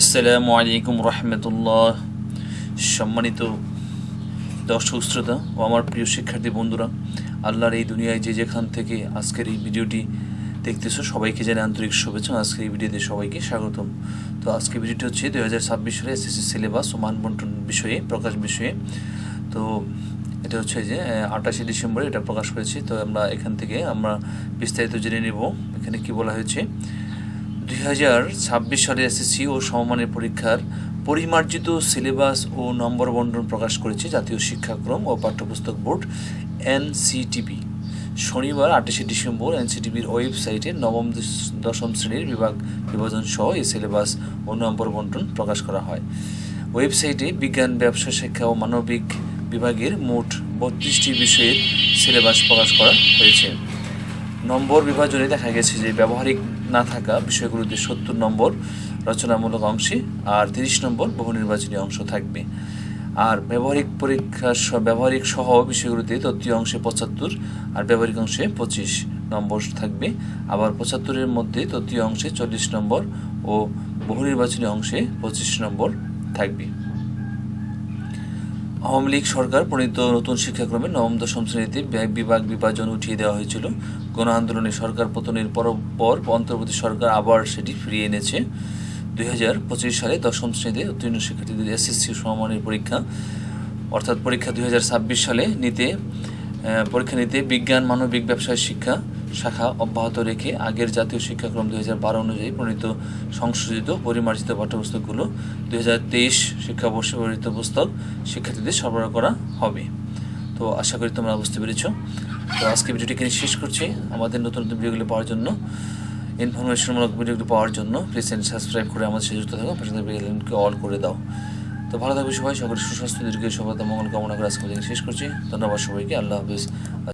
আসসালামু আলাইকুম রহমতুল্লাহ। সম্মানিত দর্শক শ্রোতা ও আমার প্রিয় শিক্ষার্থী বন্ধুরা, আল্লাহর এই দুনিয়ায় যে যেখান থেকে আজকের এই ভিডিওটি দেখতেছো, সবাইকে জানে আন্তরিক শুভেচ্ছা। আজকের এই ভিডিওতে সবাইকে স্বাগতম। তো আজকে ভিডিওটি হচ্ছে দু হাজার ছাব্বিশ সালে এসএসসি সিলেবাস ও মানবন্টন বিষয়ে, প্রকাশ বিষয়ে। তো এটা হচ্ছে যে আঠাশে ডিসেম্বরে এটা প্রকাশ করেছি তো আমরা এখান থেকে আমরা বিস্তারিত জেনে নেব। এখানে কি বলা হয়েছে? দুই হাজার ছাব্বিশ সালে এসএসসি ও সমমানের পরীক্ষার পরিমার্জিত সিলেবাস ও নম্বর বন্টন প্রকাশ করেছে জাতীয় শিক্ষাক্রম ও পাঠ্যপুস্তক বোর্ড এনসিটিপি। শনিবার, আঠাশে ডিসেম্বর এনসিটিভির ওয়েবসাইটে নবম দশ- দশম শ্রেণির বিভাগ বিভাজন সহ এই সিলেবাস ও নম্বর বন্টন প্রকাশ করা হয়। ওয়েবসাইটে বিজ্ঞান, ব্যবসা, শিক্ষা ও মানবিক বিভাগের মোট বত্রিশটি বিষয়ের সিলেবাস প্রকাশ করা হয়েছে। নম্বর বিভাজনে দেখা গেছে যে ব্যবহারিক না থাকা বিষয়গুলোতে সত্তর নম্বর রচনামূলক অংশে আর তিরিশ নম্বর বহু নির্বাচনী অংশ থাকবে। আর ব্যবহারিক পরীক্ষা ব্যবহারিক সহ বিষয়গুলোতে তত্ত্বীয় অংশে পঁচাত্তর আর ব্যবহারিক অংশে পঁচিশ নম্বর থাকবে। আবার পঁচাত্তরের মধ্যে তত্ত্বীয় অংশে চল্লিশ নম্বর ও বহু নির্বাচনী অংশে পঁচিশ নম্বর থাকবে। আওয়ামী লীগ সরকার প্রণীত নতুন শিক্ষাক্রমে নবম দশম শ্রেণীতে বিভাগ বিভাজন উঠিয়ে দেওয়া হয়েছিল। গণ আন্দোলনে সরকার পতনের পর পর অন্তর্বর্তী সরকার আবার সেটি ফিরিয়ে এনেছে। দুই হাজার পঁচিশ সালে দশম শ্রেণীতে উত্তীর্ণ শিক্ষার্থীদের এসএসসি সমমানের পরীক্ষা, অর্থাৎ পরীক্ষা দুই হাজার ছাব্বিশ সালে নিতে পরীক্ষা নিতে বিজ্ঞান, মানবিক, ব্যবসায়, শিক্ষা শাখা অব্যাহত রেখে আগের জাতীয় শিক্ষাক্রম দুই হাজার বারো অনুযায়ী প্রণীত সংশোধিত পরিমার্জিত পাঠ্যপুস্তকগুলো দুই হাজার তেইশ শিক্ষাবর্ষে প্রণীত পুস্তক শিক্ষার্থীদের সরবরাহ করা হবে। তো আশা করি তোমরা বুঝতে পেরেছ। তো আজকে ভিডিওটি এখানে শেষ করছি। আমাদের নতুন নতুন ভিডিওগুলো পাওয়ার জন্য, ইনফরমেশনমূলক ভিডিওগুলো পাওয়ার জন্য প্লিজ চ্যানেল সাবস্ক্রাইব করে আমাদের সাথে যুক্ত থাকো। পাশে থাকা অল করে দাও। তো ভালো থাকবে সবাই। সকলের সুস্বাস্থ্য, দীর্ঘ সফলতা মঙ্গল কামনা করে আজকে শেষ করছি। ধন্যবাদ সবাইকে। আল্লাহ হাফিজ।